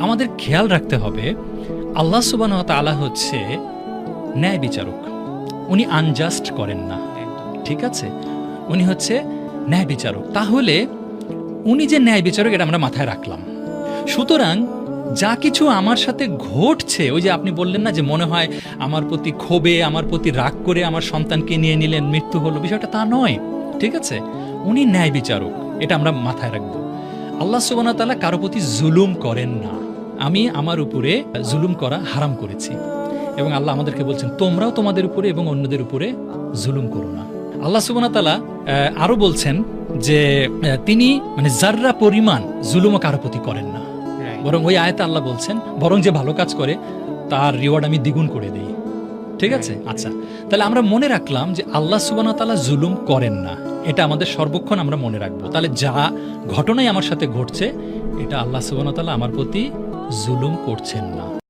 আমাদের খেয়াল রাখতে হবে, আল্লাহ সুবান তালা হচ্ছে ন্যায় বিচারক। উনি আনজাস্ট করেন না। ঠিক আছে? উনি হচ্ছে ন্যায় বিচারক। তাহলে উনি যে ন্যায় বিচারক, এটা আমরা মাথায় রাখলাম। সুতরাং যা কিছু আমার সাথে ঘটছে, ওই যে আপনি বললেন না যে মনে হয় আমার প্রতি ক্ষোভে, আমার প্রতি রাগ করে আমার সন্তানকে নিয়ে নিলেন, মৃত্যু হলো, বিষয়টা তা নয়। ঠিক আছে? উনি ন্যায় বিচারক, এটা আমরা মাথায় রাখব। আল্লাহ সুবান তালা কারও প্রতি জুলুম করেন না। আমি আমার উপরে জুলুম করা হারাম করেছি। এবং আল্লাহ আমাদেরকে বলছেন তোমরাও তোমাদের উপরে এবং অন্যদের উপরে জুলুম করো না। আল্লাহ সুবান তালা আরও বলছেন যে তিনি মানে জাররা পরিমাণ জুলুমও কারও প্রতি করেন না। বরং ওই আয়তে আল্লাহ বলছেন বরং যে ভালো কাজ করে তার রিওয়ার্ড আমি দ্বিগুণ করে দিই। ঠিক আছে? আচ্ছা। তাহলে আমরা মনে রাখলাম যে আল্লাহ সুবান তালা জুলুম করেন না। এটা আমাদের সর্বক্ষণ আমরা মনে রাখব। তাহলে যা ঘটনাই আমার সাথে ঘটছে এটা আল্লাহ সুবান তালা আমার প্রতি জুলুম করছেন না।